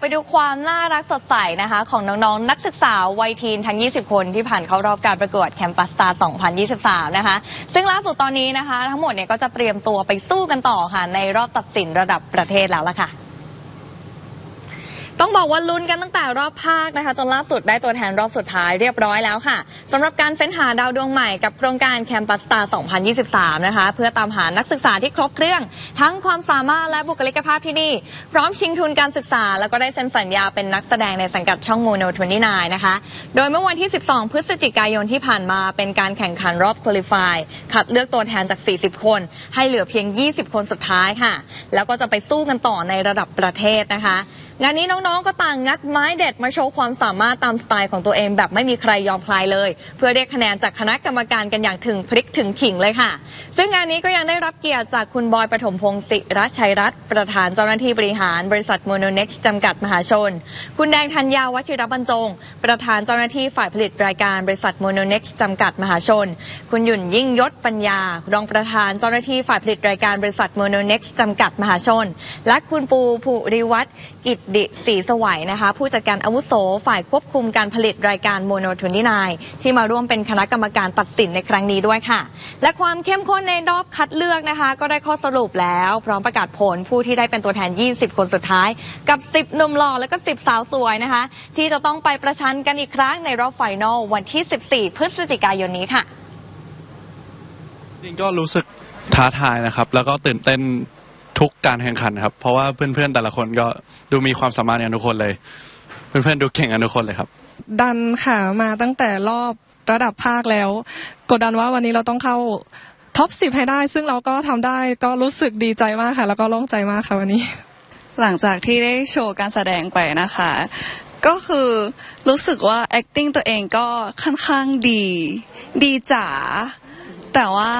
ไปดูความน่ารักสดใสนะคะ ของน้องๆ นักศึกษาวัยทีนทั้ง 20 คนที่ผ่านเข้ารอบการประกวดแคมปัสตา2023 นะคะ ซึ่งล่าสุดตอนนี้นะคะ ทั้งหมดเนี่ยก็จะเตรียมตัวไปสู้กันต่อค่ะ ในรอบตัดสินระดับประเทศแล้วล่ะค่ะ ต้องบอกว่าลุ้นกันตั้งแต่รอบภาคนะคะจนล่าสุดได้ตัวแทนรอบสุดท้ายเรียบร้อยแล้วค่ะสำหรับการเฟ้นหาดาวดวงใหม่กับโครงการแคมปัสตา2023 นะคะ เพื่อตามหานักศึกษาที่ครบเครื่อง ทั้งความสามารถและบุคลิกภาพที่ดีพร้อมชิงทุนการศึกษา แล้วก็ได้เซ็นสัญญาเป็นนักแสดงในสังกัดช่องโมโน29นะคะ โดยเมื่อวันที่ 12 พฤศจิกายนที่ผ่านมาเป็นการแข่งขันรอบคุริฟายคัดเลือกตัวแทนจาก 40 คน ให้เหลือเพียง 20 คนสุดท้ายค่ะ แล้วก็จะไปสู้กันต่อในระดับประเทศนะคะ งานนี้น้องๆ ก็ต่างงัดไม้เด็ดมาโชว์ความสามารถตามสไตล์ของตัวเองแบบไม่มีใครยอมใครเลย เพื่อเรียกคะแนนจากคณะกรรมการกันอย่างถึงพริกถึงขิงเลยค่ะ ซึ่งงานนี้ก็ยังได้รับเกียรติจากคุณบอยปฐมพงศ์ศิรชัยรัตน์ประธานเจ้าหน้าที่บริหารบริษัทโมโนเน็กซ์จำกัดมหาชน คุณแดงธัญญาวชิรบรรจง ประธานเจ้าหน้าที่ฝ่ายผลิตรายการบริษัทโมโนเน็กซ์จำกัดมหาชน คุณหยุ่นยิ่งยศปัญญารองประธานเจ้าหน้าที่ฝ่ายผลิตรายการบริษัทโมโนเน็กซ์จำกัดมหาชน และคุณปูภูริวัฒน์กิตดิศรีสวัยนะคะ ผู้จัดการอาวุโสฝ่ายควบคุมการผลิตรายการโมโนทวนายที่มาร่วมเป็นคณะกรรมการตัดสินในครั้งนี้ด้วยค่ะ และความเข้มข้นในรอบคัดเลือกนะคะ ก็ได้ข้อสรุปแล้ว พร้อมประกาศผลผู้ที่ได้เป็นตัวแทน 20 คนสุดท้าย กับ 10หนุ่มหล่อและก็ 10 สาวสวยนะคะ ที่จะต้องไปประชันกันอีกครั้งในรอบไฟนอลวันที่ 14 พฤศจิกายนนี้ค่ะจริงก็รู้สึกท้าทายนะครับ แล้วก็ตื่นเต้น ทุกการแข่งขันครับ เพราะว่าเพื่อนๆแต่ละคนก็ดูมีความสามารถกันทุกคนเลย เพื่อนๆดูเก่งกันทุกคนเลยครับ ดันค่ะมาตั้งแต่รอบระดับภาคแล้ว กดดันว่าวันนี้เราต้องเข้าท็อปสิบให้ได้ ซึ่งเราก็ทำได้ก็รู้สึกดีใจมากค่ะ แล้วก็โล่งใจมากค่ะวันนี้ หลังจากที่ได้โชว์การแสดงไปนะคะ ก็คือรู้สึกว่า acting ตัวเองก็ค่อนข้างดี ดีจ๋าแต่ว่า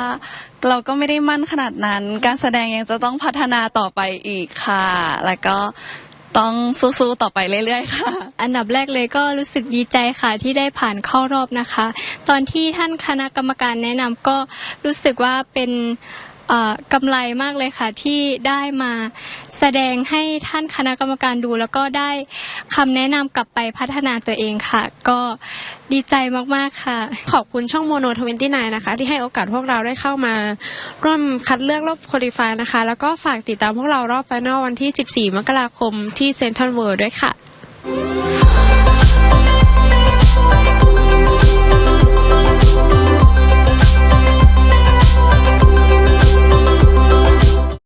เราก็ไม่ได้มั่นขนาดนั้น การแสดงยังจะต้องพัฒนาต่อไปอีกค่ะ แล้วก็ต้องสู้ๆต่อไปเรื่อยๆค่ะ อันดับแรกเลยก็รู้สึกดีใจค่ะที่ได้ผ่านเข้ารอบนะคะ ตอนที่ท่านคณะกรรมการแนะนำก็รู้สึกว่าเป็น กำไรมากเลยค่ะที่ได้มาแสดงให้ท่านคณะกรรมการดู แล้วก็ได้คำแนะนำกลับไปพัฒนาตัวเองค่ะ ก็ดีใจมากๆค่ะ ขอบคุณช่องโมโนทเวนตี้นนะคะ ที่ให้โอกาสพวกเราได้เข้ามาร่วมคัดเลือกรอบคุริฟายนะคะ แล้วก็ฝากติดตามพวกเรารอบไฟนอลวันที่ 14 มกราคมที่เซนทรัลเวิลด์ด้วยค่ะ